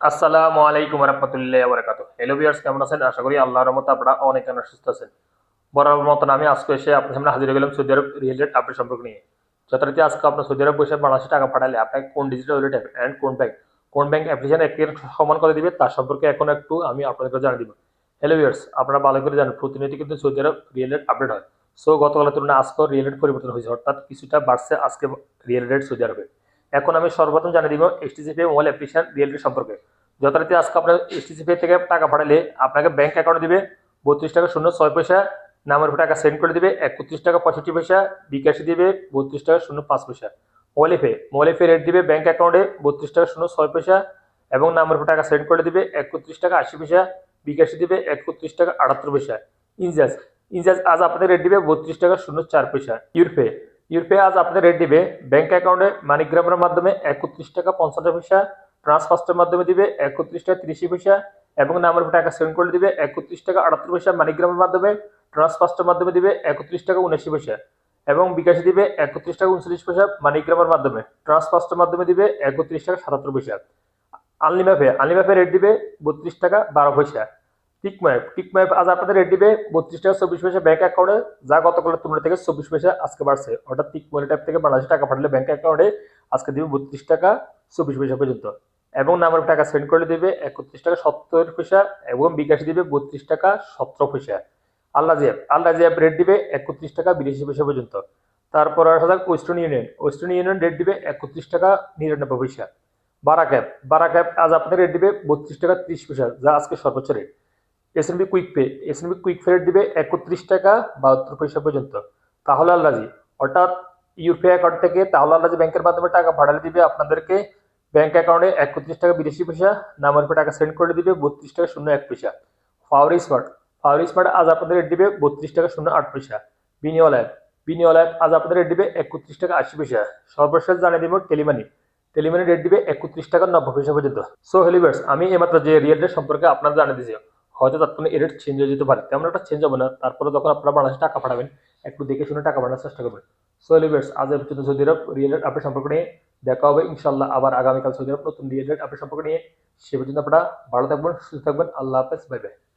আসসালামু আলাইকুম রহমতুল্লাহ বরকাত হ্যালো ভিউয়ার্স কেমন আছেন? আশা করি আল্লাহর রহমতে আপনারা অনেক অনেক সুস্থ আছেন। বরাবর মতন আমি আজকে এসে আপনার সামনে হাজির গেলাম Saudi Arab riyal rate update সম্পর্ক নিয়ে। যথারীতি আজকে আপনার সৌদি আরব বসে বাংলাদেশে টাকা পাঠালে আপনাকে কোন ডিজিটাল ওয়ালেট অ্যান্ড কোন ব্যাংক কোন ব্যাংক অ্যাপ্লিকেশন একের সমান করে দিবে? তার সম্পর্কে এখন একটু আমি আপনাদেরকে জানিয়ে দিব। হ্যালো ভিউয়ার্স আপনারা ভালো করে জানেন প্রতিনিয়ত কিন্তু Saudi Arab riyal rate update হয়। সো গতকালের তুলনায় আজকেও রিয়েল রেট পরিবর্তন হয়েছে, অর্থাৎ কিছুটা বাড়ছে আজকে রিয়েল রেট সৌদি আরবে। এখন আমি সর্বপ্রথম জানিয়ে দিব এইচটিসিপি মোবাইল অ্যাপ্লিকেশন রিয়েল সম্পর্কে। যথারীতি আজকে আপনার এইচটিসিপি থেকে টাকা পাঠালে আপনাকে ব্যাংক অ্যাকাউন্ট দিবে, বত্রিশ টাকা শূন্য ছয় পয়সা, নামের উপর টাকা সেন্ড করে দিবে, একত্রিশ টাকা পঁয়ষট্টি পয়সা, বিকাশে দিবে বত্রিশ টাকা শূন্য পাঁচ পয়সা। মোবাইলে পে মোবাইলে পে রেট দিবে ব্যাংক অ্যাকাউন্টে বত্রিশ টাকা শূন্য ছয় পয়সা এবং নামের উপর টাকা সেন্ড করে দিবে একত্রিশ টাকা আশি পয়সা, বিকাশে দিবে একত্রিশ টাকা আটাত্তর পয়সা। ইনজাজ ইনজাজ আজ আপনাদের রেট দিবে বত্রিশ টাকা শূন্য চার পয়সা। ইউরপে ইউরপে আজ আপনাদের রেট দিবে। ব্যাংক অ্যাকাউন্টে মানিগ্রামের মাধ্যমে একত্রিশ টাকা পঞ্চান্ন পয়সা ট্রান্সফার্স্টের মাধ্যমে দিবে একত্রিশ টাকা তিরিশ পয়সা এবং নামের টাকা সেন্ড করে দিবে একত্রিশ টাকা আটাত্তর পয়সা। মানিগ্রামের মাধ্যমে ট্রান্সফার্স্টের মাধ্যমে দিবে একত্রিশ টাকা উনআশি পয়সা এবং বিকাশে দিবে একত্রিশ টাকা উনচল্লিশ পয়সা মানিগ্রামের মাধ্যমে। ট্রান্সফার্স্টের মাধ্যমে দিবে একত্রিশ টাকা সাতাত্তর পয়সা। আনলিমাপে আনলিমাপে রেট দিবে বত্রিশ টাকা বারো পয়সা। টিকম্যাপ টিকম্যাপ আজ আপনাদের রেট দিবে বত্রিশ টাকা চব্বিশ পয়সা ব্যাংক অ্যাকাউন্টে যা গতকালের তুলনা থেকে চব্বিশ পয়সা আজকে বাড়ছে। অর্থাৎ টিকমনি ট্যাপ থেকে বাংলাদেশে টাকা পাঠালে ব্যাংক অ্যাকাউন্টে আজকে দিবে বত্রিশ টাকা চব্বিশ পয়সা পর্যন্ত। এবং নামের টাকা সেন্ড করলে দিবে একত্রিশ টাকা সত্তর পয়সা এবং বিকাশ দিবে বত্রিশ টাকা সতেরো পয়সা। আল্লাহ জিয়াব আল্লাহ জিয়াব রেট দিবে একত্রিশ টাকা বিরাশি পয়সা পর্যন্ত। তারপর আসা যাক Western Union. Western Union rate দিবে একত্রিশ টাকা নিরানব্বই পয়সা। বারাক অ্যাপ বারাক অ্যাপ আজ আপনাদের রেট দিবে বত্রিশ টাকা ত্রিশ পয়সা, যা আজকে সর্বোচ্চ rate SNB Quick Pay SNB Quick Pay দিবে একত্রিশ টাকা বাহাত্তর পয়সা পর্যন্ত। তাহলে আল্লাজি অর্থাৎ ইউপিআই অ্যাকাউন্ট থেকে তাহলে আল্লাজি ব্যাংকের মাধ্যমে টাকা ভাড়ালে দিবে, আপনাদেরকে ব্যাংক অ্যাকাউন্টে একত্রিশ টাকা বিরাশি পয়সা নাম্বার উপর টাকা সেন্ড করে দিবে, বত্রিশ টাকা শূন্য এক পয়সা। ফাওয়ারি স্মার্ট ফাওয়ারি স্মার্ট আজ আপনাদের রেট দিবে বত্রিশ টাকা শূন্য আট পয়সা। বিনিয়ল অ্যাপ বিনিয়ল অ্যাপ আজ আপনাদের রেট দিবে একত্রিশ টাকা আশি পয়সা। সর্বশেষ জানিয়ে দিব টেলিমানি টেলিমানি রেট দিবে একত্রিশ টাকা নব্বই পয়সা পর্যন্ত। সো হেলিভার্স আমি এইমাত্র যে রিয়েল রেট সম্পর্কে আপনারা জানিয়ে দিয়েছি। হয়তো তৎক্ষণে এর চেঞ্জ হয়ে যেতে পারে। তেমন একটা চেঞ্জ হবে না। তারপরে যখন আপনারা বাংলাদেশে টাকা পাঠাবেন, একটু দেখে শুনে টাকা পাঠানোর চেষ্টা করবেন। সো এলিভেটস আজ পর্যন্ত Saudi Arab riyal rate update সম্পর্ক নিয়ে দেখা হবে ইনশাল্লাহ আবার আগামীকাল সৌদি আরব নতুন রিয়েল রেট আপডেট সম্পর্ক নিয়ে। সে পর্যন্ত আপনারা ভালো থাকবেন, সুস্থ থাকবেন। আল্লাহ হাফেজ বাই বাই